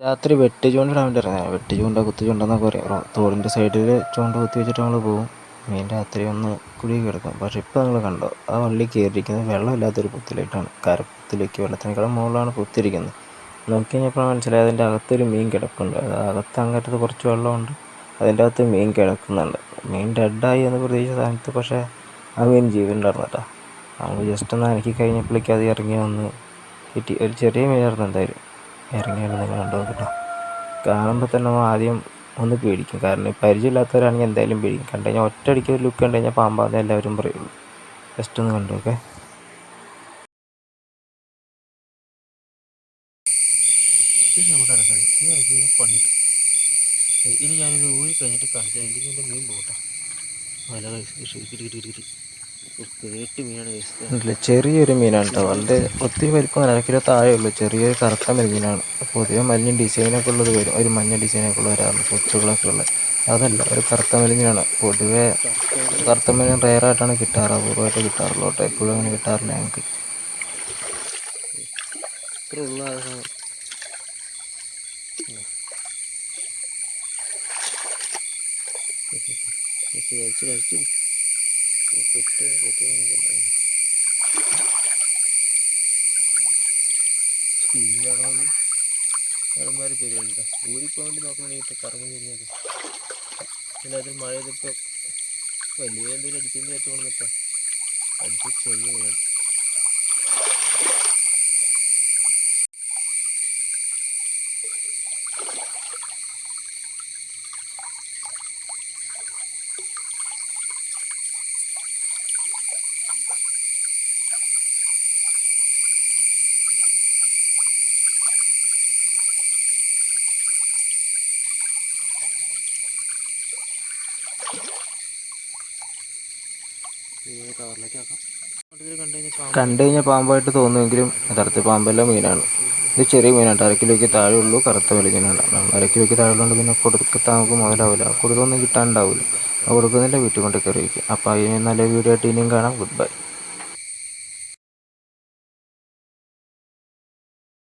രാത്രി വെട്ടി ചൂണ്ടിടാൻ വേണ്ടി ഇറങ്ങിയത് വെട്ടി ചൂണ്ട കുത്തി ചൂണ്ട എന്നൊക്കെ പറയും. തോടിന്റെ സൈഡിൽ ചൂണ്ട കുത്തി വെച്ചിട്ട് നമ്മൾ പോകും മീൻ രാത്രി ഒന്ന് കുടി കിടക്കും. പക്ഷേ ഇപ്പോൾ നിങ്ങൾ കണ്ടോ ആ വള്ളി കയറിയിരിക്കുന്നത് വെള്ളമില്ലാത്തൊരു കുത്തിലേക്കാണ്. കരപ്പുത്തിലേക്ക് വെള്ളത്തിനേക്കാളും മുകളിലാണ് പുത്തിരിക്കുന്നത് നോക്കി കഴിഞ്ഞപ്പോൾ മനസ്സിലായി അതിന്റെ അകത്തൊരു മീൻ കിടപ്പുണ്ട്. അത് അകത്ത് അങ്ങനത്തെ കുറച്ച് വെള്ളമുണ്ട്. അതിന്റെ അകത്ത് മീൻ കിടക്കുന്നുണ്ട്. മീൻ ഡെഡായി എന്ന് പ്രതീക്ഷിച്ച സ്ഥാനത്ത് പക്ഷേ ആ മീൻ ജീവനുണ്ടായിരുന്നു കേട്ടോ. നമ്മൾ ജസ്റ്റ് ഒന്ന് അനക്കി കഴിഞ്ഞപ്പോഴേക്കും അത് ഇറങ്ങി വന്ന് കിട്ടി. ഒരു ചെറിയ മീനായിരുന്നു എന്തായാലും. ഇറങ്ങിയാണ് നിങ്ങൾ ഉണ്ടാവും കേട്ടോ കാണുമ്പോൾ തന്നെ ആദ്യം ഒന്ന് പേടിക്കും കാരണം പരിചയമില്ലാത്തവരാണെങ്കിൽ എന്തായാലും പേടിക്കും കണ്ടു കഴിഞ്ഞാൽ ഒറ്റയടിക്ക് ഒരു ലുക്ക് കണ്ടു കഴിഞ്ഞാൽ പാമ്പാന്ന് എല്ലാവരും പറയുള്ളൂ ജസ്റ്റ് ഒന്ന് കണ്ടു നോക്കേ ഇനി ഞാനിത് ഊരി കഴിഞ്ഞിട്ട് കാണിച്ചാൽ ഇല്ലെങ്കിൽ മീൻ പോകട്ടെ വല കഴിച്ച് കിട്ടി കിട്ടി കിട്ടി ചെറിയൊരു മീനാണ് കേട്ടോ വളരെ ഒത്തിരി വലിപ്പം അര കിലോ താഴെ ഉള്ളൂ ചെറിയൊരു കറുത്ത മീനാണ് പൊതുവെ മഞ്ഞ ഡിസൈനൊക്കെ ഉള്ളത് വരും ഒരു മഞ്ഞ ഡിസൈനൊക്കെ ഉള്ള വരാറുണ്ട് കൊച്ചുകളൊക്കെ ഉള്ളത് അതല്ല ഒരു കറുത്ത മലിഞ്ഞാണ് പൊതുവേ കറുത്ത മലിന് റയറായിട്ടാണ് കിട്ടാറ് അപൂർവമായിട്ട് കിട്ടാറുള്ളൂ കേട്ടോ എപ്പോഴും അങ്ങനെ കിട്ടാറില്ല ഞങ്ങൾക്ക് കഴിച്ചു സ്പീഡിലാണോ അത് അതുമാതിരി പരിപാടി കേട്ടോ ഊരിപ്പോകാൻ വേണ്ടി നോക്കണമെങ്കിൽ കറങ്ങി വരുന്നത് അതിൽ മഴ ചെയ്തപ്പോൾ വലിയ എന്തെങ്കിലും അടിക്കുന്ന ഏറ്റവും കൊണ്ട് നിൽക്കാം അഡ്ജസ്റ്റ് കണ്ടു കഴിഞ്ഞാൽ പാമ്പായിട്ട് തോന്നുമെങ്കിലും യഥാർത്ഥ പാമ്പല്ല മീനാണ്. ഇത് ചെറിയ മീനാണ്. അര കിലോയ്ക്ക് താഴെ ഉള്ളൂ കറുത്ത വലിയ മീനാണ്. അര കിലോയ്ക്ക് താഴെ ഉള്ളതുകൊണ്ട് പിന്നെ കൊടുക്കത്താൻ നമുക്ക് മുതലാവില്ല. കൊടുത്തൊന്നും കിട്ടാനുണ്ടാവില്ല കൊടുക്കുന്നില്ല വീട്ടിൽ കൊണ്ട് കയറി അപ്പോൾ അതിന് നല്ല വീഡിയോ ആയിട്ട് ഇനിയും കാണാം. Good bye